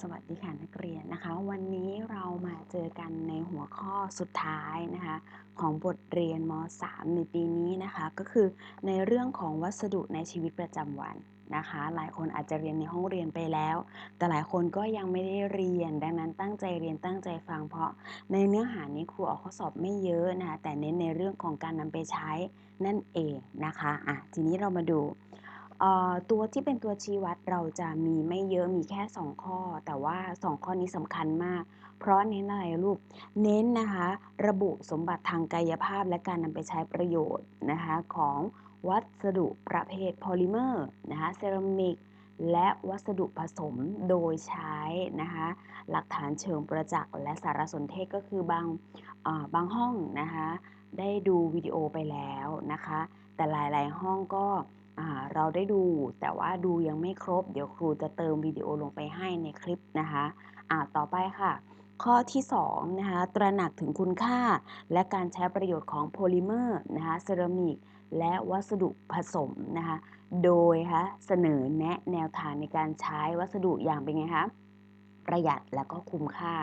สวัสดีค่ะนักเรียนนะคะ วันนี้เรามาเจอกันในหัวข้อสุดท้ายนะคะ ของบทเรียนม .3 ในปีนี้นะคะ ก็คือในเรื่องของวัสดุในชีวิตประจำวันนะคะ หลายคนอาจจะเรียนในห้องเรียนไปแล้ว แต่หลายคนก็ยังไม่ได้เรียน ดังนั้นตั้งใจเรียนตั้งใจฟังเพราะในเนื้อหานี้ครูออกข้อสอบไม่เยอะนะคะแต่เน้นในเรื่องของการนำไปใช้นั่นเองนะคะอะทีนี้เรามาดู ตัวที่เป็นตัวชี้วัดเราจะมีไม่เยอะมีแค่ 2 ข้อ แต่ว่า 2 ข้อนี้สำคัญมาก เพราะเน้นอะไรลูก เน้นนะคะ ระบุสมบัติทางกายภาพและการนำไปใช้ประโยชน์นะคะของวัสดุประเภทโพลิเมอร์นะคะเซรามิกและวัสดุผสมโดยใช้นะคะหลักฐานเชิงประจักษ์และสารสนเทศก็คือบางบางห้องนะคะได้ดูวิดีโอไปแล้วนะคะ แต่หลาย ๆ ห้องก็ เราได้ดูแต่ว่าดูยังไม่ครบ เดี๋ยวครูจะเติมวิดีโอลงไปให้ในคลิปนะคะะต่อไปค่ะ ข้อที่2นะคะตระหนักถึงคุณค่า และการใช้ประโยชน์ของโพลิเมอร์นะคะเซรามิกและวัสดุผสมนะคะโดยคะเสนอแนะแนวทางในการใช้วัสดุอย่างเป็นไงคะประหยัดและก็คุ้มค่า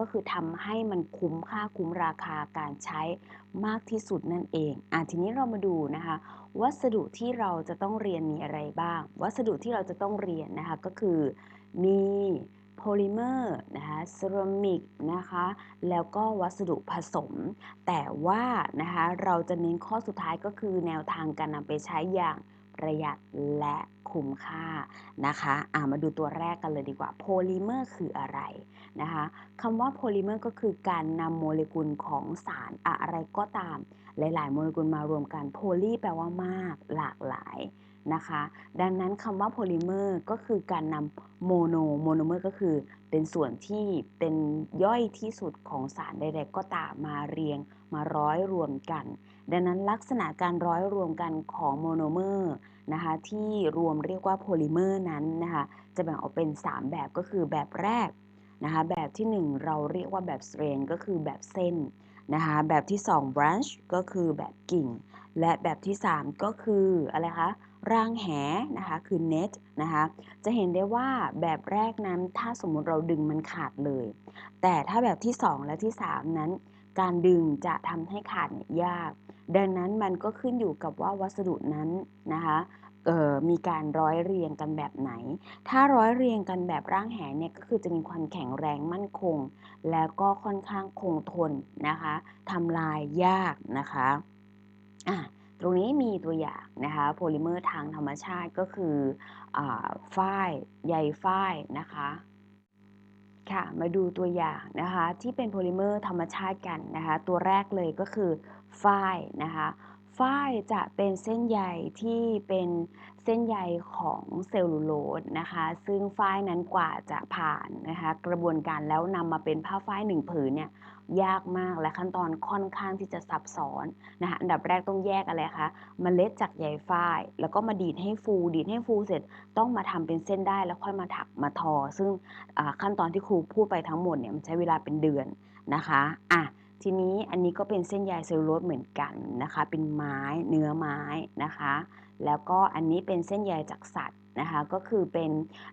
ก็คือทำให้มันคุ้มค่าคุ้มราคาการใช้มากที่สุดนั่นเองอะทีนี้เรามาดูนะคะ วัสดุที่เราจะต้องเรียนมีอะไรบ้าง วัสดุที่เราจะต้องเรียนนะคะก็คือมีโพลิเมอร์นะคะเซรามิกนะคะ แล้วก็วัสดุผสม แต่ว่านะคะเราจะเน้นข้อสุดท้ายก็คือแนวทางการนำไปใช้อย่าง ประหยัดและคุ้มค่านะคะามาดูตัวแรกกันเลยดีกว่าโพลิเมอร์คืออะไรนะคะคำว่าโพลิเมอร์ก็คือการนำโมเลกุลของสารอะไรก็ตาม หลาย ๆ โมเลกุลมารวมกันโพลีแปลว่ามากหลากหลายนะคะดังนั้นคำว่าโพลิเมอร์ก็คือการนำโมโนโมโนเมอร์ก็คือเป็นส่วนที่เป็นย่อยที่สุดของสารใดๆก็ตามมาเรียงมาร้อยรวมกัน ดังนั้นลักษณะการร้อยรวมกันของโมโนเมอร์นะคะที่รวมเรียกว่าโพลิเมอร์นั้นนะคะจะแบ่งออกเป็น 3 แบบก็คือแบบแรกนะคะแบบที่ 1 เราเรียกว่าแบบสเตรนก็คือแบบเส้นนะคะแบบที่ 2 branch ก็คือแบบกิ่ง และแบบที่ 3 ก็คืออะไรคะร่างแหนะคะคือ net นะคะจะเห็นได้ว่าแบบแรกนั้นถ้าสมมุติเราดึงมันขาดเลย แต่ถ้าแบบที่ 2 และที่ 3 นั้น การดึงจะทำให้ขาดเนี่ยยาก ดังนั้นมันก็ขึ้นอยู่กับว่าวัสดุนั้นนะคะมีการร้อยเรียงกันแบบไหน ถ้าร้อยเรียงกันแบบร่างแหเนี่ยก็คือจะมีความแข็งแรงมั่นคง แล้วก็ค่อนข้างคงทนนะคะทำลายยากนะคะอะตรงนี้มีตัวอย่างนะคะโพลิเมอร์ทางธรรมชาติก็คืออฝ้ายใยฝ้ายนะคะ ค่ะ มาดูตัวอย่างนะคะ ที่เป็นโพลิเมอร์ธรรมชาติกันนะคะ ตัวแรกเลยก็คือฝ้ายนะคะฝ้ายจะเป็นเส้นใยที่เป็น เส้นใยของเซลลูโลสนะคะ ซึ่งฝ้ายนั้นกว่าจะผ่านนะคะกระบวนการแล้วนำมาเป็นผ้าฝ้ายหนึ่งผืนเนี่ยยากมากและขั้นตอนค่อนข้างที่จะซับซ้อนนะคะอันดับแรกต้องแยกอะไรคะมเมล็ดจากใยฝ้าย แล้วก็มาดีดให้ฟู ดีดให้ฟูเสร็จ ต้องมาทำเป็นเส้นได้แล้วค่อยมาถักมาทอ ซึ่งขั้นตอนที่ครูพูดไปทั้งหมดเนี่ยมันใช้เวลาเป็นเดือนนะคะอะทีนี้อันนี้ก็เป็นเส้นใยเซลลูโลสเหมือนกันนะคะ เป็นไม้เนื้อไม้นะคะ แล้วก็อันนี้เป็นเส้นใยจากสัตว์นะคะก็คือเป็น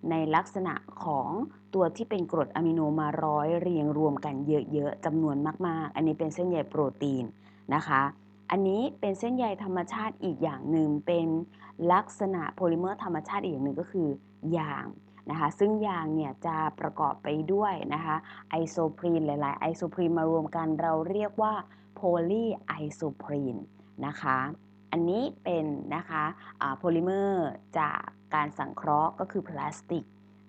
ในลักษณะของตัวที่เป็นกรดอะมิโนมาร้อยเรียงรวมกันเยอะๆจำนวนมากๆ อันนี้เป็นเส้นใยโปรตีนนะคะ อันนี้เป็นเส้นใยธรรมชาติอีกอย่างหนึ่งเป็นลักษณะโพลิเมอร์ธรรมชาติอีกอย่างหนึ่งก็คือยางนะคะซึ่งยางเนี่ยจะประกอบไปด้วยนะคะไอโซพรีนหลายๆไอโซพรีนมารวมกันเราเรียกว่าโพลีไอโซพรีนนะคะ อันนี้เป็นนะคะโพลิเมอร์จากการสังเคราะห์ก็คือพลาสติก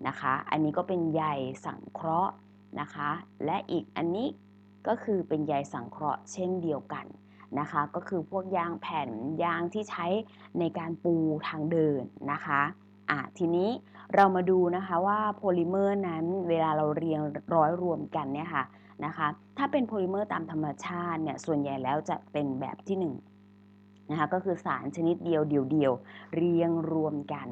นะคะ อันนี้ก็เป็นใยสังเคราะห์นะคะ และอีกอันนี้ก็คือเป็นใยสังเคราะห์เช่นเดียวกันนะคะ ก็คือพวกยางแผ่นยางที่ใช้ในการปูทางเดินนะคะอะทีนี้เรามาดูนะคะว่าโพลิเมอร์นั้นเวลาเราเรียงร้อยรวมกันเนี่ยค่ะนะคะ ถ้าเป็นโพลิเมอร์ตามธรรมชาติเนี่ยส่วนใหญ่แล้วจะเป็นแบบที่ 1 นะคะก็คือสารชนิดเดียวเดียวๆเรียงรวมกัน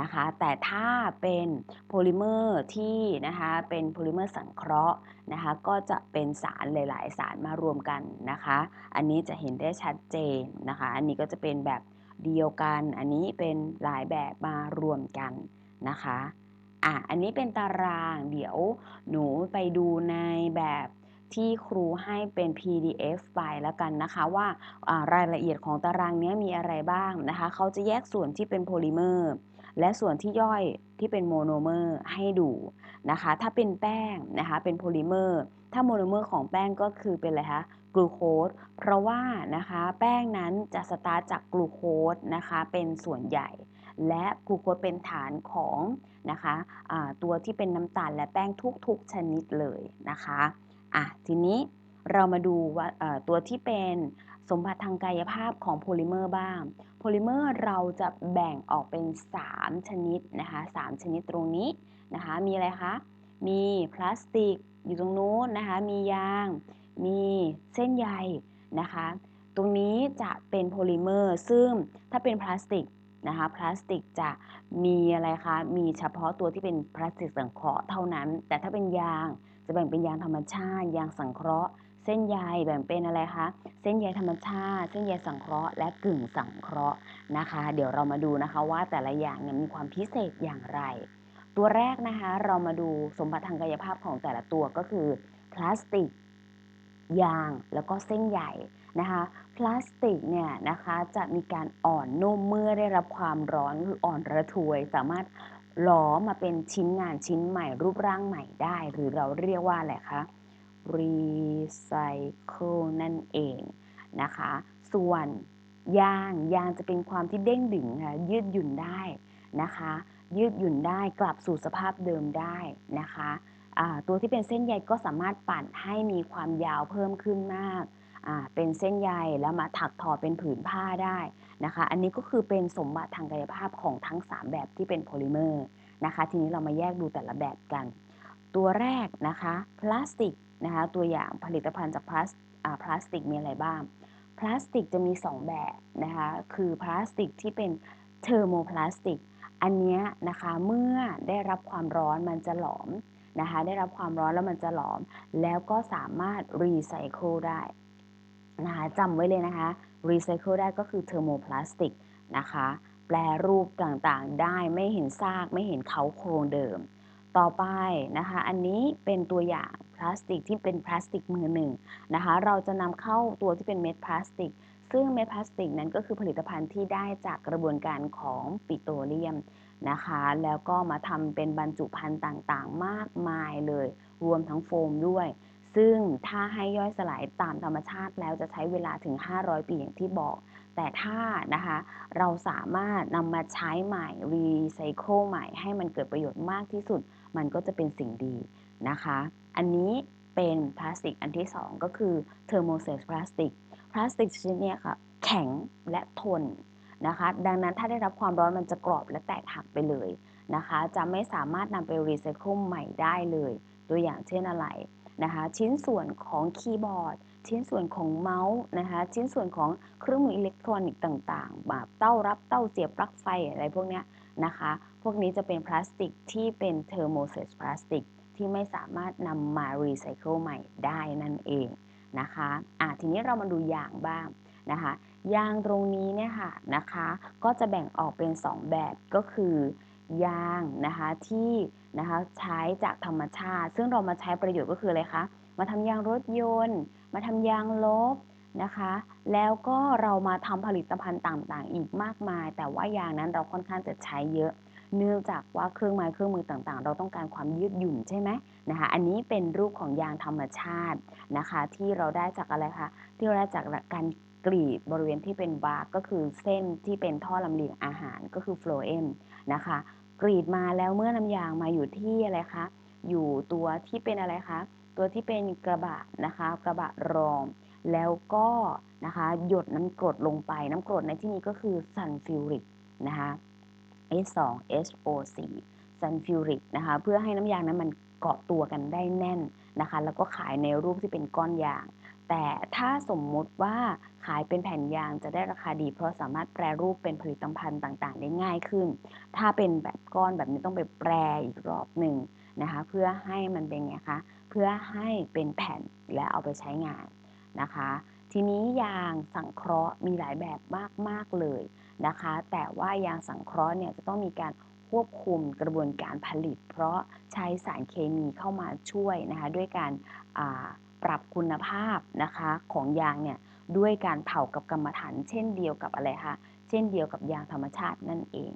นะคะแต่ถ้าเป็นโพลิเมอร์ที่นะคะเป็นโพลิเมอร์สังเคราะห์นะคะก็จะเป็นสารหลาย ๆ สารมารวมกันนะคะอันนี้จะเห็นได้ชัดเจนนะคะอันนี้ก็จะเป็นแบบเดียวกัน อันนี้เป็นหลายแบบมารวมกันนะคะอะอันนี้เป็นตารางเดี๋ยวหนูไปดูในแบบ ที่ครูให้เป็น PDF ไปแล้วกันนะคะ ว่ารายละเอียดของตารางนี้มีอะไรบ้างนะคะ เขาจะแยกส่วนที่เป็นโพลิเมอร์และส่วนที่ย่อยที่เป็นโมโนเมอร์ให้ดูนะคะ ถ้าเป็นแป้งนะคะเป็นโพลิเมอร์ ถ้าโมโนเมอร์ของแป้งก็คือเป็นอะไรคะกลูโคสเพราะว่านะคะแป้งนั้นจะสตาร์ทจากกลูโคสนะคะเป็นส่วนใหญ่ และกลูโคสเป็นฐานของนะคะะตัวที่เป็นน้ำตาลและแป้งทุกๆชนิดเลยนะคะ อะทีนี้เรามาดูว่าตัวที่เป็นสมบัติทางกายภาพของโพลิเมอร์บ้าง โพลิเมอร์เราจะแบ่งออกเป็น 3 ชนิดนะคะ3ชนิดตรงนี้นะคะ มีอะไรคะ มีพลาสติกอยู่ตรงนู้นนะคะ มียาง มีเส้นใยนะคะ ตรงนี้จะเป็นโพลิเมอร์ ซึ่งถ้าเป็นพลาสติกนะคะ พลาสติกจะมีอะไรคะ มีเฉพาะตัวที่เป็นพลาสติกสังเคราะห์เท่านั้น แต่ถ้าเป็นยาง จะแบ่งเป็นยางธรรมชาติ ยางสังเคราะห์ เส้นใยแบ่งเป็นอะไรคะ เส้นใยธรรมชาติ เส้นใยสังเคราะห์ และกึ่งสังเคราะห์นะคะ เดี๋ยวเรามาดูนะคะว่าแต่ละอย่างเนี่ยมีความพิเศษอย่างไร ตัวแรกนะคะเรามาดูสมบัติทางกายภาพของแต่ละตัวก็คือพลาสติก ยางแล้วก็เส้นใยนะคะพลาสติกเนี่ยนะคะจะมีการอ่อนนุ่มเมื่อได้รับความร้อนคืออ่อนระทวย สามารถ หลอมาเป็นชิ้นงานชิ้นใหม่รูปร่างใหม่ได้ หรือเราเรียกว่าอะไรคะ recycle นั่นเองนะคะ ส่วนยางยางจะเป็นความที่เด้งดึงค่ะยืดหยุ่นได้นะคะ ยืดหยุ่นได้กลับสู่สภาพเดิมได้นะคะตัวที่เป็นเส้นใยก็สามารถปั่นให้มีความยาวเพิ่มขึ้นมาก เป็นเส้นใยแล้วมาถักทอเป็นผืนผ้าได้ นะคะ อันนี้ก็คือเป็นสมบัติทางกายภาพของทั้ง 3 แบบที่เป็นโพลิเมอร์นะคะ ทีนี้เรามาแยกดูแต่ละแบบกัน ตัวแรกนะคะพลาสติกนะคะ ตัวอย่างผลิตภัณฑ์จากพลาสพลาสติกมีอะไรบ้าง พลาสติกจะมี 2 แบบนะคะ คือพลาสติกที่เป็นเทอร์โมพลาสติก อันนี้นะคะเมื่อได้รับความร้อนมันจะหลอมนะคะ ได้รับความร้อนแล้วมันจะหลอม แล้วก็สามารถรีไซเคิลได้นะคะจำไว้เลยนะคะ รีไซเคิลได้ก็คือเทอร์โมพลาสติกนะคะ แปลรูปต่างๆได้ไม่เห็นซากไม่เห็นเขาโครงเดิม ต่อไปนะคะ อันนี้เป็นตัวอย่างพลาสติกที่เป็นพลาสติกมือหนึ่งนะคะ เราจะนำเข้าตัวที่เป็นเม็ดพลาสติก ซึ่งเม็ดพลาสติกนั้นก็คือผลิตภัณฑ์ที่ได้จากกระบวนการของปิโตรเลียมนะคะ แล้วก็มาทำเป็นบรรจุภัณฑ์ต่างๆ มากมายเลย รวมทั้งโฟมด้วย ซึ่งถ้าให้ย่อยสลายตามธรรมชาติแล้วจะใช้เวลาถึง 500 ปีอย่างที่บอก แต่ถ้านะคะเราสามารถนำมาใช้ใหม่รีไซเคิลใหม่ ให้มันเกิดประโยชน์มากที่สุด มันก็จะเป็นสิ่งดีนะคะ อันนี้เป็นพลาสติกอันที่ 2 ก็คือเทอร์โมเซสพลาสติกพลาสติกชนิดนี้ค่ะแข็งและทนนะคะ ดังนั้นถ้าได้รับความร้อนมันจะกรอบและแตกหักไปเลยนะคะ จะไม่สามารถนำไปรีไซเคิลใหม่ได้เลย ตัวอย่างเช่นอะไร นะคะชิ้นส่วนของคีย์บอร์ด ชิ้นส่วนของเมาส์นะคะชิ้นส่วนของเครื่องมืออิเล็กทรอนิกส์ต่างๆแบบเต้ารับเต้าเสียบปลั๊กไฟอะไรพวกนี้นะคะพวกนี้จะเป็นพลาสติกที่เป็นเทอร์โมเซสพลาสติกที่ไม่สามารถนำมารีไซเคิลใหม่ได้นั่นเองนะคะอะทีนี้เรามาดูยางบ้างนะคะยางตรงนี้เนี่ยค่ะนะคะ ก็จะแบ่งออกเป็น 2 แบบก็คือยางนะคะที่ นะคะใช้จากธรรมชาติ ซึ่งเรามาใช้ประโยชน์ก็คืออะไรคะมาทำยางรถยนต์ มาทำยางลบนะคะ แล้วก็เรามาทำผลิตภัณฑ์ต่างๆ อีกมากมาย แต่ว่ายางนั้นเราค่อนข้างจะใช้เยอะ เนื่องจากว่าเครื่องไม้เครื่องมือต่างๆ เราต้องการความยืดหยุ่นใช่ไหมนะคะอันนี้เป็นรูปของยางธรรมชาตินะคะ ที่เราได้จากอะไรคะที่เราได้จากการกรีดบริเวณที่เป็นบาร์ก็คือเส้นที่เป็นท่อลำเลียงอาหารก็คือโฟลเอมนะคะ กรีดมาแล้วเมื่อน้ำยางมาอยู่ที่อะไรคะ อยู่ตัวที่เป็นอะไรคะ ตัวที่เป็นกระบะนะคะ กระบะรอง แล้วก็นะคะหยดน้ำกรดลงไป น้ำกรดในที่นี้ก็คือซัลฟิวริกนะคะ H2SO4 ซัลฟิวริกนะคะ เพื่อให้น้ำยางนั้นมันเกาะตัวกันได้แน่นนะคะ แล้วก็ขายในรูปที่เป็นก้อนยาง แต่ถ้าสมมุติว่า ขายเป็นแผ่นยางจะได้ราคาดี เพราะสามารถแปรรูปเป็นผลิตภัณฑ์ต่างๆ ได้ง่ายขึ้น ถ้าเป็นแบบก้อนแบบนี้ต้องไปแปรอีกรอบหนึ่งนะคะ เพื่อให้มันเป็นไงคะ เพื่อให้เป็นแผ่นและเอาไปใช้งานนะคะ ทีนี้ยางสังเคราะห์มีหลายแบบมากๆเลยนะคะ แต่ว่ายางสังเคราะห์เนี่ยจะต้องมีการควบคุมกระบวนการผลิต เพราะใช้สารเคมีเข้ามาช่วยนะคะ ด้วยการปรับคุณภาพนะคะของยางเนี่ย ด้วยการเผากับกรรมฐานเช่นเดียวกับอะไรคะเช่นเดียวกับยางธรรมชาตินั่นเอง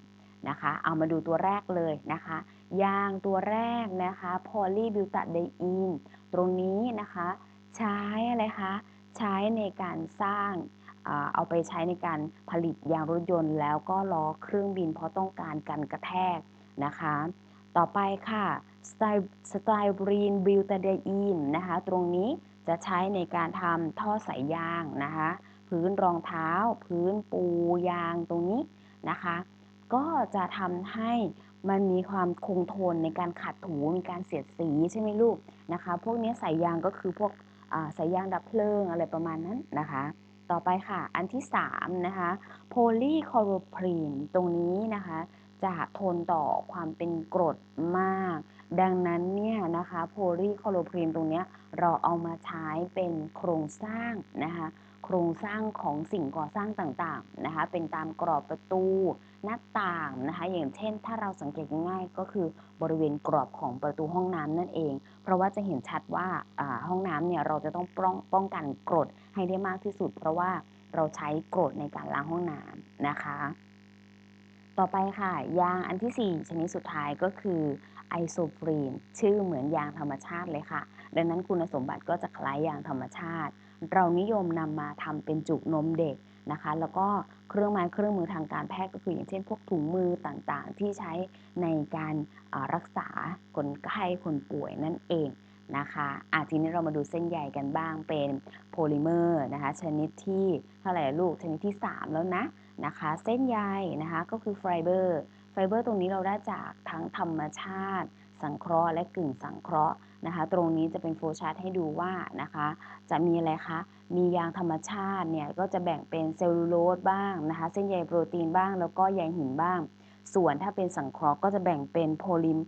นะคะ เอามาดูตัวแรกเลยนะคะ ยางตัวแรกนะคะพอลีบิวตาไดอีนตรงนี้นะคะ ใช้อะไรคะใช้ในการสร้างเอาไปใช้ในการผลิตยางรถยนต์ แล้วก็ล้อเครื่องบินเพราะต้องการกันกระแทกนะคะ ต่อไปค่ะสไตสไตรีนบิวตาไดอีนนะคะ ตรงนี้ จะใช้ในการทำท่อสายยางนะคะ พื้นรองเท้า พื้นปูยางตรงนี้นะคะ ก็จะทำให้มันมีความคงทนในการขัดถูมีการเสียดสีใช่ไหมลูกนะคะ พวกนี้สายยางก็คือพวกสายยางดับเพลิงอะไรประมาณนั้นนะคะ ต่อไปค่ะ อันที่3นะคะโพลีคอโรพรีนตรงนี้นะคะ จะทนต่อความเป็นกรดมาก ดังนั้นเนี่ยนะคะโพลีคลอโรพรีนตรงนี้เราเอามาใช้เป็นโครงสร้างนะคะ โครงสร้างของสิ่งก่อสร้างต่างๆนะคะ เป็นตามกรอบประตูหน้าต่างนะคะ อย่างเช่น ถ้าเราสังเกตง่ายก็คือบริเวณกรอบของประตูห้องน้ำนั่นเอง เพราะว่าจะเห็นชัดว่าห้องน้ำเนี่ยเราจะต้องป้องป้องกันกรดให้ได้มากที่สุด เพราะว่าเราใช้กรดในการล้างห้องน้ำนะคะ ต่อไปค่ะ ยางอันที่ 4 ชนิดสุดท้ายก็คือ ไอโซปรีน ชื่อเหมือนยางธรรมชาติเลยค่ะ ดังนั้นคุณสมบัติก็จะคล้ายยางธรรมชาติ เรานิยมนำมาทำเป็นจุกนมเด็กนะคะ แล้วก็เครื่องไม้เครื่องมือทางการแพทย์ก็คืออย่างเช่น พวกถุงมือต่างๆ ที่ใช้ในการรักษาคนไข้คนป่วยนั่นเองนะคะอาทีนี้เรามาดูเส้นใยกันบ้างเป็นโพลิเมอร์นะคะชนิดที่เท่าไหร่ลูกชนิดที่ 3 แล้วนะนะคะ เส้นใยนะคะก็คือไฟเบอร์ เบอร์ตรงนี้เราได้จากทั้งธรรมชาติ สังเคราะห์และกึ่งสังเคราะห์นะคะ ตรงนี้จะเป็นโฟชาร์ตให้ดูว่านะคะ จะมีอะไรคะ มียางธรรมชาติเนี่ยก็จะแบ่งเป็นเซลลูโลสบ้างนะคะ เส้นใยโปรตีนบ้าง แล้วก็ใยหินบ้าง ส่วนถ้าเป็นสังเคราะห์ก็จะแบ่งเป็นโพลิม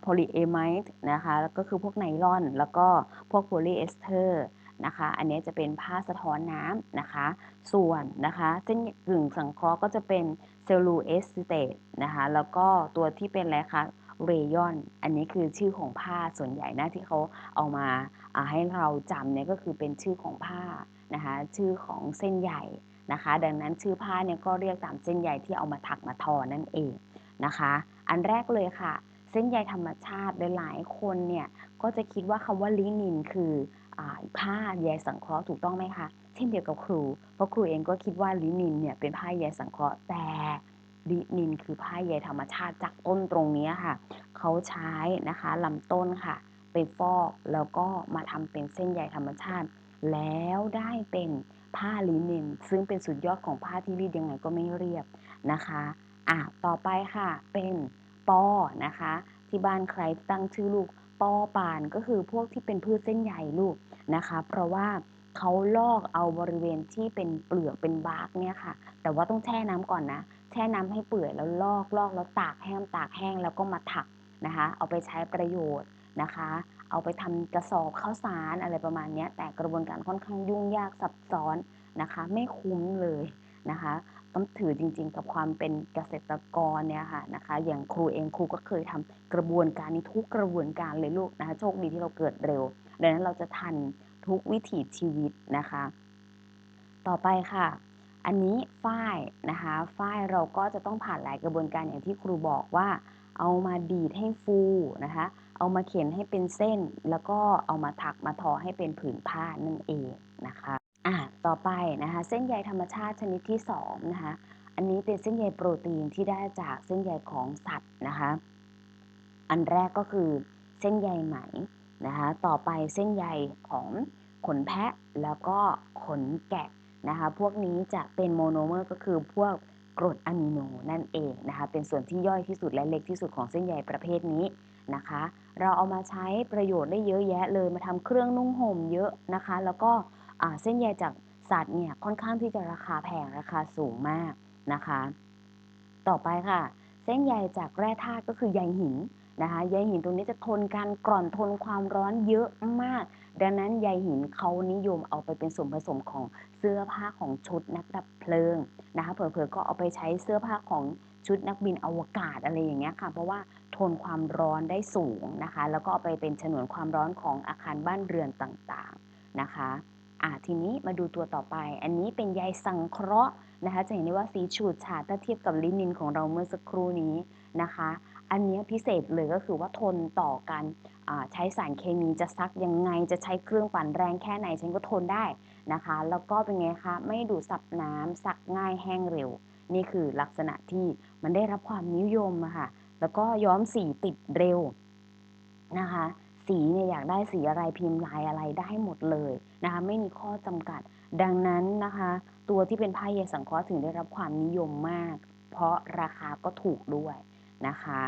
โพลีเอไมด์นะคะแล้วก็คือพวกไนลอน แล้วก็พวกโพลีเอสเตอร์นะคะ อันนี้จะเป็นผ้าสะท้อนน้ำนะคะ ส่วนนะคะ เส้นกึ่งสังเคราะห์ก็จะเป็น ซลลูเอสเตตนะคะแล้วก็ตัวที่เป็นอะไรคะเรยอน อันนี้คือชื่อของผ้าส่วนใหญ่นะที่เขาเอามาให้เราจำเนี่ยก็คือเป็นชื่อของผ้านะคะชื่อของเส้นใหญ่นะคะ ดังนั้นชื่อผ้าเนี่ยก็เรียกตามเส้นใยที่เอามาถักมาทอนั่นเองนะคะ อันแรกเลยค่ะ เส้นใยธรรมชาติหลายคนเนี่ยก็จะคิดว่าคำว่าลินินคืออผ้าใยสังเคราะห์ถูกต้องไหมคะ ช่นเดียวกับครู เพราะครูเองก็คิดว่าลินินเนี่ยเป็นผ้าใยสังเคราะห์แต่ลินินคือผ้าใยธรรมชาติจากต้นตรงนี้ค่ะ เขาใช้นะคะลำต้นค่ะ ไปฟอกแล้วก็มาทำเป็นเส้นใยธรรมชาติ แล้วได้เป็นผ้าลินิน ซึ่งเป็นสุดยอดของผ้าที่รีดยังไงก็ไม่เรียบนะคะอะต่อไปค่ะเป็นปอนะคะ ที่บ้านใครตั้งชื่อลูกปอปานก็คือพวกที่เป็นพืชเส้นใหญ่ลูกนะคะ เพราะว่า เขาลอกเอาบริเวณที่เป็นเปลือกเป็นบาร์กเนี่ยค่ะ แต่ว่าต้องแช่น้ำก่อนนะ แช่น้ำให้เปื่อยแล้วลอกลอกแล้วตากแห้งตากแห้งแล้วก็มาถักนะคะ เอาไปใช้ประโยชน์นะคะ เอาไปทำกระสอบข้าวสารอะไรประมาณนี้แต่กระบวนการค่อนข้างยุ่งยากซับซ้อนนะคะ ไม่คุ้มเลยนะคะต้องถือจริงๆ กับความเป็นเกษตรกรเนี่ยค่ะนะคะ อย่างครูเองครูก็เคยทำกระบวนการนี้ทุกกระบวนการเลยลูกนะคะ โชคดีที่เราเกิดเร็ว ดังนั้นเราจะทัน ทุกวิถีชีวิตนะคะ ต่อไปค่ะ อันนี้ฝ้ายนะคะฝ้ายเราก็จะต้องผ่านหลายกระบวนการอย่างที่ครูบอกว่า เอามาดีดให้ฟูนะคะ เอามาเขียนให้เป็นเส้น แล้วก็เอามาถักมาทอให้เป็นผืนผ้านั่นเองนะคะอะต่อไปนะคะเส้นใยธรรมชาติชนิดที่2นะคะอันนี้เป็นเส้นใยโปรตีนที่ได้จากเส้นใยของสัตว์นะคะ อันแรกก็คือเส้นใยไหม นะคะต่อไปเส้นใยของขนแพะแล้วก็ขนแกะนะคะพวกนี้จะเป็นโมโนเมอร์ก็คือพวกกรดอะมิโนนั่นเองนะคะเป็นส่วนที่ย่อยที่สุดและเล็กที่สุดของเส้นใยประเภทนี้นะคะ เราเอามาใช้ประโยชน์ได้เยอะแยะเลยมาทำเครื่องนุ่งห่มเยอะนะคะ แล้วก็เส้นใยจากสัตว์เนี่ยค่อนข้างที่จะราคาแพงราคาสูงมากนะคะ ต่อไปค่ะ เส้นใยจากแร่ธาตุก็คือใยหิน นะคะใยหินตรงนี้จะทนการกร่อนทนความร้อนเยอะมาก ดังนั้นใยหินเขานิยมเอาไปเป็นส่วนผสมของเสื้อผ้าของชุดนักดับเพลิงนะคะเผลอๆก็เอาไปใช้เสื้อผ้าของชุดนักบินอวกาศอะไรอย่างเงี้ยค่ะเพราะว่าทนความร้อนได้สูงนะคะ แล้วก็เอาไปเป็นฉนวนความร้อนของอาคารบ้านเรือนต่างๆนะคะอะทีนี้มาดูตัวต่อไป อันนี้เป็นใยสังเคราะห์นะคะ จะเห็นได้ว่าสีฉูดฉาดถ้าเทียบกับลินินของเราเมื่อสักครู่นี้นะคะ อันนี้พิเศษเลยก็คือว่าทนต่อการใช้สารเคมีจะซักยังไงจะใช้เครื่องปั่นแรงแค่ไหนฉันก็ทนได้นะคะ แล้วก็เป็นไงคะไม่ดูดซับน้ำซักง่ายแห้งเร็ว นี่คือลักษณะที่มันได้รับความนิยมอะค่ะแล้วก็ย้อมสีติดเร็วนะคะ สีเนี่ยอยากได้สีอะไรพิมพ์ลายอะไรได้หมดเลยนะคะไม่มีข้อจำกัด ดังนั้นนะคะ ตัวที่เป็นผ้าเยสังเคราะห์ถึงได้รับความนิยมมาก เพราะราคาก็ถูกด้วย นะคะ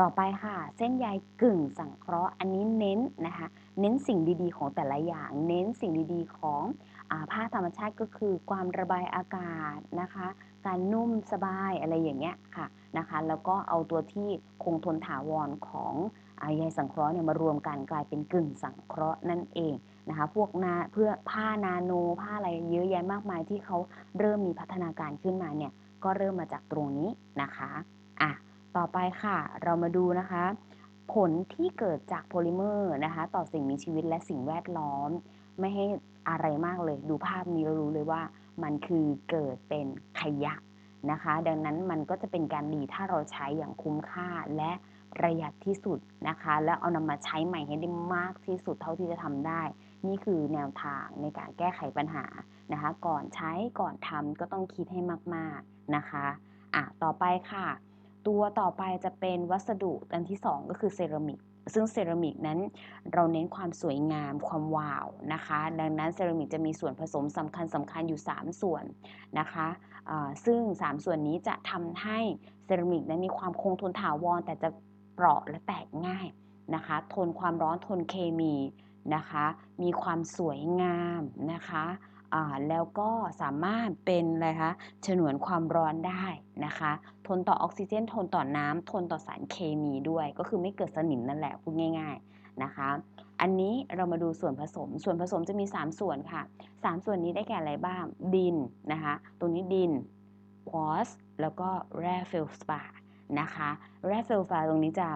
ต่อไปค่ะ เส้นใยกึ่งสังเคราะห์ อันนี้เน้นนะคะ เน้นสิ่งดีๆ ของแต่ละอย่าง เน้นสิ่งดีๆ ของผ้าธรรมชาติก็คือความระบายอากาศนะคะ การนุ่มสบายอะไรอย่างเงี้ยค่ะนะคะ แล้วก็เอาตัวที่คงทนถาวรของใยสังเคราะห์เนี่ยมารวมกันกลายเป็นกึ่งสังเคราะห์นั่นเองนะคะ พวกนาเพื่อผ้านาโนผ้าอะไรเยอะแยะมากมายที่เขาเริ่มมีพัฒนาการขึ้นมาเนี่ยก็เริ่มมาจากตรงนี้นะคะอะ ต่อไปค่ะ เรามาดูนะคะ ผลที่เกิดจากโพลิเมอร์นะคะ ต่อสิ่งมีชีวิตและสิ่งแวดล้อม ไม่ให้อะไรมากเลย ดูภาพนี้เรารู้เลยว่า มันคือเกิดเป็นขยะนะคะ ดังนั้นมันก็จะเป็นการดีถ้าเราใช้อย่างคุ้มค่าและประหยัดที่สุดนะคะ แล้วเอานำมาใช้ใหม่ให้ได้มากที่สุดเท่าที่จะทำได้ นี่คือแนวทางในการแก้ไขปัญหานะคะ ก่อนใช้ก่อนทำก็ต้องคิดให้มากๆนะคะอะต่อไปค่ะ ตัวต่อไปจะเป็นวัสดุอันที่ 2 ก็คือเซรามิกซึ่งเซรามิกนั้นเราเน้นความสวยงามความวาวนะคะ ดังนั้นเซรามิกจะมีส่วนผสมสำคัญสำคัญอยู่ 3 ส่วนนะคะซึ่ง 3 ส่วนนี้จะทำให้เซรามิกนั้นมีความคงทนถาวรแต่จะเปราะและแตกง่ายนะคะ ทนความร้อนทนเคมีนะคะ มีความสวยงามนะคะ แล้วก็สามารถเป็นอะไรคะฉนวนความร้อนได้นะคะ ทนต่อออกซิเจน ทนต่อน้ำทนต่อสารเคมีด้วย ก็คือไม่เกิดสนิมนั่นแหละพูดง่าย ๆนะคะ อันนี้เรามาดูส่วนผสม ส่วนผสมจะมี 3 ส่วนค่ะ 3 ส่วนนี้ได้แก่อะไรบ้าง ดินนะคะ ตรงนี้ดินควอสแล้วก็แร่เฟลสปานะคะแร่เฟลฟาตรงนี้จะ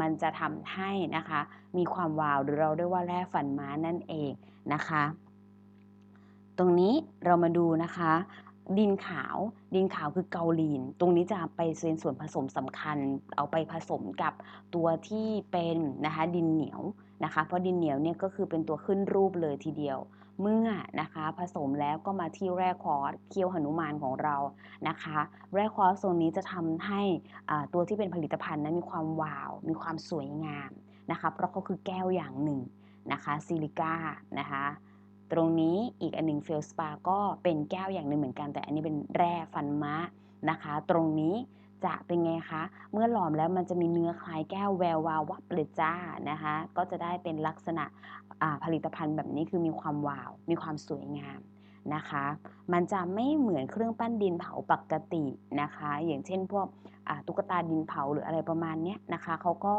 มันจะทำให้นะคะ มีความวาวหรือเราเรียกว่าแร่ฝันม้านั่นเองนะคะ ตรงนี้เรามาดูนะคะ ดินขาวดินขาวคือเกาลีน ตรงนี้จะไปเป็นส่วนผสมสำคัญ เอาไปผสมกับตัวที่เป็นนะคะดินเหนียวนะคะ เพราะดินเหนียวเนี่ยก็คือเป็นตัวขึ้นรูปเลยทีเดียว เมื่อนะคะผสมแล้วก็มาที่แร่คอร์สเคี้ยวหนุมานของเรานะคะ แร่คอร์สตรงนี้จะทำให้ตัวที่เป็นผลิตภัณฑ์นั้นมีความวาว มีความสวยงามนะคะ เพราะเขาคือแก้วอย่างหนึ่งนะคะซิลิก้านะคะ ตรงนี้อีกอันหนึ่งเฟลสปาก็เป็นแก้วอย่างหนึ่งเหมือนกัน แต่อันนี้เป็นแร่ฟันม้านะคะ ตรงนี้จะเป็นไงคะ เมื่อหลอมแล้วมันจะมีเนื้อคล้ายแก้วแวววาววับเลยจ้านะคะ ก็จะได้เป็นลักษณะผลิตภัณฑ์แบบนี้คือมีความวาว มีความสวยงามนะคะ มันจะไม่เหมือนเครื่องปั้นดินเผาปกตินะคะ อย่างเช่นพวกตุ๊กตาดินเผาหรืออะไรประมาณนี้นะคะ เขาก็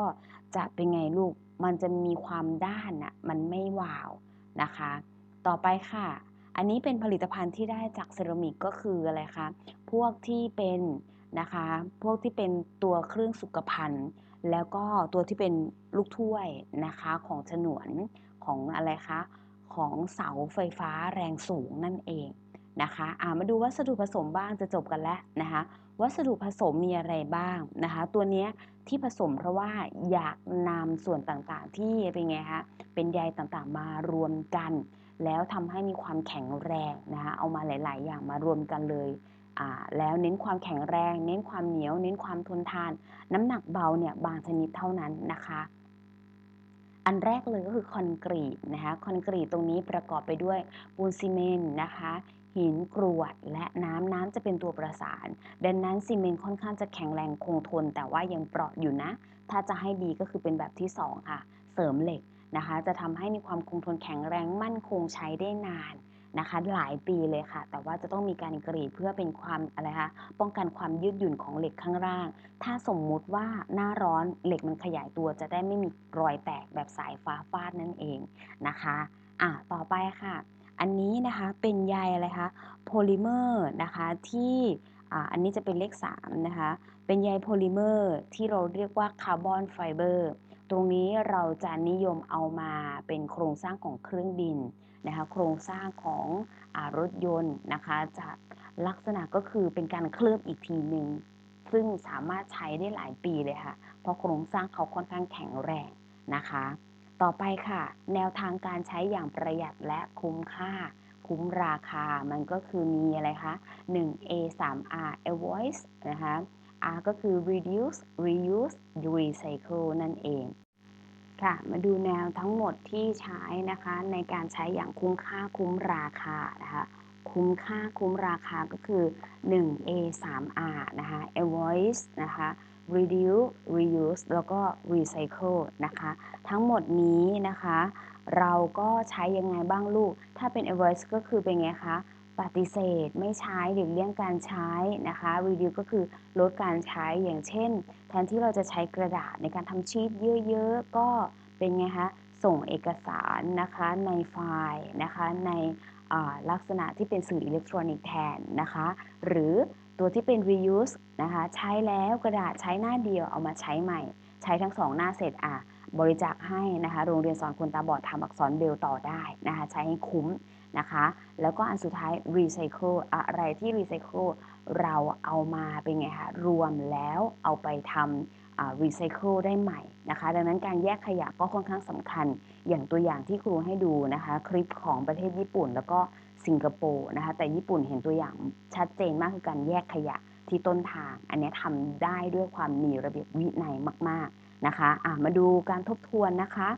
จะเป็นไงลูก มันจะมีความด้านอะมันไม่วาวนะคะ ต่อไปค่ะ อันนี้เป็นผลิตภัณฑ์ที่ได้จากเซรามิกก็คืออะไรคะ พวกที่เป็นนะคะ พวกที่เป็นตัวเครื่องสุขภัณฑ์ แล้วก็ตัวที่เป็นลูกถ้วยนะคะของฉนวนของอะไรคะ ของเสาไฟฟ้าแรงสูงนั่นเองนะคะามาดูวัสดุผสมบ้างจะจบกันแล้วนะคะ วัสดุผสมมีอะไรบ้างนะคะ ตัวนี้ที่ผสมเพราะว่าอยากนำส่วนต่างๆ ที่เป็นไงคะ เป็นใยต่างๆมารวมกัน แล้วทำให้มีความแข็งแรงนะคะเอามาหลาย ๆ อย่างมารวมกันเลยแล้วเน้นความแข็งแรง เน้นความเหนียว เน้นความทนทาน น้ำหนักเบาเนี่ยบางชนิดเท่านั้นนะคะ อันแรกเลยก็คือคอนกรีตนะคะคอนกรีตตรงนี้ประกอบไปด้วยปูนซีเมนต์นะคะหินกรวดและน้ำน้ำจะเป็นตัวประสาน ดังนั้นซีเมนต์ค่อนข้างจะแข็งแรงคงทน แต่ว่ายังเปราะอยู่นะ ถ้าจะให้ดีก็คือเป็นแบบที่ 2 ค่ะ เสริมเหล็ก นะคะ จะทำให้มีความคงทนแข็งแรงมั่นคงใช้ได้นานนะคะ หลายปีเลยค่ะ แต่ว่าจะต้องมีการกรีดเพื่อเป็นความอะไรคะป้องกันความยืดหยุ่นของเหล็กข้างล่าง ถ้าสมมุติว่าหน้าร้อนเหล็กมันขยายตัวจะได้ไม่มีรอยแตกแบบสายฟ้าฟาดนั่นเองนะคะอะต่อไปค่ะ อันนี้นะคะเป็นใยอะไรคะโพลิเมอร์นะคะที่อ่าอันนี้จะเป็นเลข3นะคะ เป็นใยโพลิเมอร์ที่เราเรียกว่าคาร์บอนไฟเบอร์ ตรงนี้เราจะนิยมเอามาเป็นโครงสร้างของเครื่องบินนะคะโครงสร้างของอรถยนต์นะคะจะลักษณะก็คือเป็นการเคลือบอีกทีหนึ่งซึ่งสามารถใช้ได้หลายปีเลยค่ะ เพราะโครงสร้างเขาค่อนข้างแข็งแรงนะคะ ต่อไปค่ะ แนวทางการใช้อย่างประหยัดและคุ้มค่า คุ้มราคา มันก็คือมีอะไรคะ 1A 3R avoid นะคะ R ก็คือ reduce reuse recycle นั่นเอง ค่ะ มาดูแนวทั้งหมดที่ใช้นะคะ ในการใช้อย่างคุ้มค่าคุ้มราคานะคะ คุ้มค่าคุ้มราคาก็คือ 1A 3R นะคะ avoid นะคะ reduce reuse แล้วก็ recycle นะคะ ทั้งหมดนี้นะคะ เราก็ใช้ยังไงบ้างลูก ถ้าเป็น avoid ก็คือเป็นไงคะ ปฏิเสธไม่ใช้หรือเลี่ยงการใช้นะคะ reduce ก็คือลดการใช้อย่างเช่น แทนที่เราจะใช้กระดาษในการทำชีตเยอะๆ ก็เป็นไงคะ ส่งเอกสารนะคะในไฟล์นะคะในลักษณะที่เป็นสื่ออิเล็กทรอนิกส์แทนนะคะ หรือตัวที่เป็น reuse นะคะใช้แล้วกระดาษใช้หน้าเดียวเอามาใช้ใหม่ ใช้ทั้งสองหน้าเสร็จอะบริจาคให้นะคะโรงเรียนสอนคนตาบอดทำอักษรเบลต่อได้นะคะใช้ให้คุ้ม นะคะ แล้วก็อันสุดท้าย recycle อะไรที่ recycle เราเอามาเป็นไงคะรวมแล้วเอาไปทำรีไซเคิลได้ใหม่นะคะ ดังนั้นการแยกขยะก็ค่อนข้างสำคัญ อย่างตัวอย่างที่ครูให้ดูนะคะ คลิปของประเทศญี่ปุ่น แล้วก็สิงคโปร์นะคะ แต่ญี่ปุ่นเห็นตัวอย่างชัดเจนมากคือการแยกขยะที่ต้นทาง อันนี้ทำได้ด้วยความมีระเบียบวินัยมาก ๆนะคะะมาดูการทบทวนนะคะ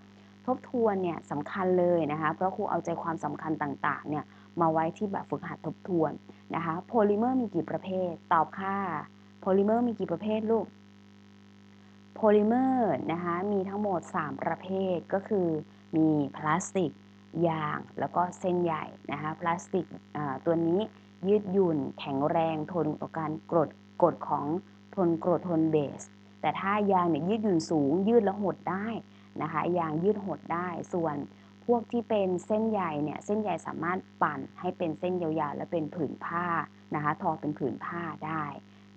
ทบทวนเนี่ยสำคัญเลยนะคะ เพราะครูเอาใจความสำคัญต่างๆเนี่ยมาไว้ที่แบบฝึกหัดทบทวนนะคะโพลิเมอร์มีกี่ประเภท ตอบค่ะโพลิเมอร์มีกี่ประเภทลูกโพลิเมอร์นะคะมีทั้งหมด 3 ประเภทก็คือมีพลาสติกยางแล้วก็เส้นใหญ่นะคะพลาสติกตัวนี้ยืดหยุ่น แข็งแรงทนต่อการกรดกดของทนกรดทนเบส แต่ถ้ายางเนี่ยยืดหยุ่นสูงยืดแล้วหดได้ นะคะยางยืดหดได้ ส่วนพวกที่เป็นเส้นใยเนี่ยเส้นใยสามารถปั่นให้เป็นเส้นยาวๆ และเป็นผืนผ้านะคะทอเป็นผืนผ้าได้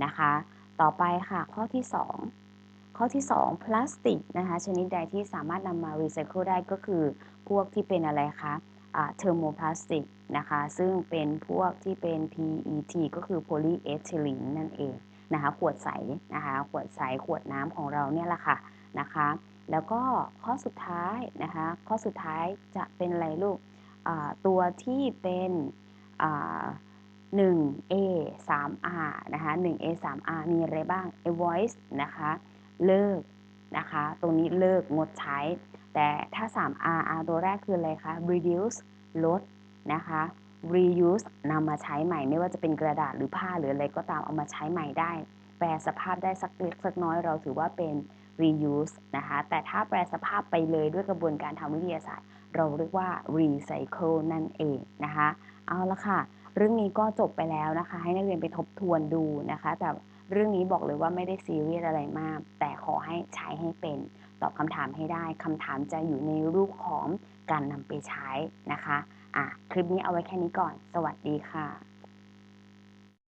นะคะ ต่อไปค่ะข้อที่ 2 ข้อที่ 2 พลาสติกนะคะชนิดใดที่สามารถนำมารีไซเคิลได้ก็คือ พวกที่เป็นอะไรคะเทอร์โมพลาสติกนะคะซึ่งเป็นพวกที่เป็น PET ก็คือโพลีเอทิลีนนั่นเองนะคะขวดใสนะคะขวดใสขวดน้ำของเราเนี่ยแหละค่ะนะคะ แล้วก็ข้อสุดท้ายนะคะ ข้อสุดท้ายจะเป็นอะไรลูกตัวที่เป็น 1A 3R นะคะ 1A 3R มีอะไรบ้าง avoid นะคะ เลิกนะคะ ตรงนี้เลิกงดใช้ แต่ถ้า 3R R ตัวแรกคืออะไรคะ reduce ลดนะคะ reuse นำมาใช้ใหม่ ไม่ว่าจะเป็นกระดาษหรือผ้าหรืออะไรก็ตามเอามาใช้ใหม่ได้ แปลสภาพได้สักเล็กสักน้อยเราถือว่าเป็น reuse นะคะ แต่ถ้าแปลสภาพไปเลยด้วยกระบวนการทางวิทยาศาสตร์ เราเรียกว่า recycle นั่นเองนะคะ เอาละค่ะ เรื่องนี้ก็จบไปแล้วนะคะ ให้นักเรียนไปทบทวนดูนะคะ แต่เรื่องนี้บอกเลยว่าไม่ได้ซีเรียสอะไรมาก แต่ขอให้ใช้ให้เป็น ตอบคำถามให้ได้คำถามจะอยู่ในรูปของการนำไปใช้นะคะ อะ คลิปนี้เอาไว้แค่นี้ก่อน สวัสดีค่ะ